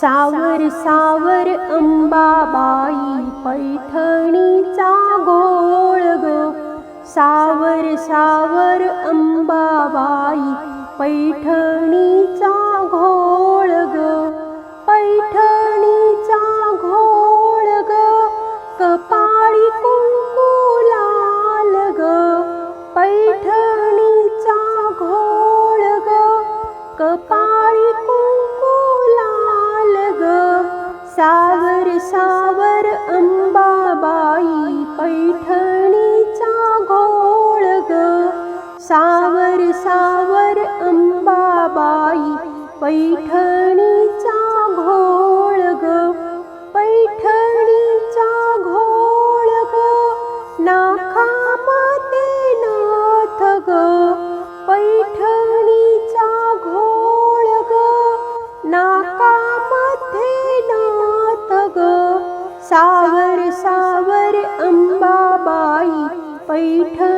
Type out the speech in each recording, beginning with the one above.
सावर सावर अंबाबाई पैठणीचा गोळ ग. सावर सावर अंबाबाई पैठणी सावर अंबाबाई पैठणीचा घोळ ग. सावर सावर अंबाबाई पैठणी सावर सावर अंबाबाई पैठण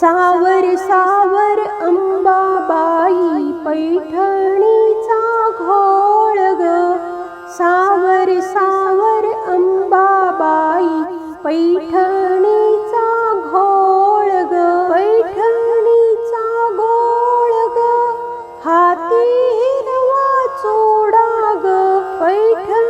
सावर सावर अंबाबाई पैठणीचा घोळ ग. सावर सावर अंबाबाई पैठणीचा घोळ ग. पैठणीचा घोळ ग. हाती हिरवा चोडा ग. पैठण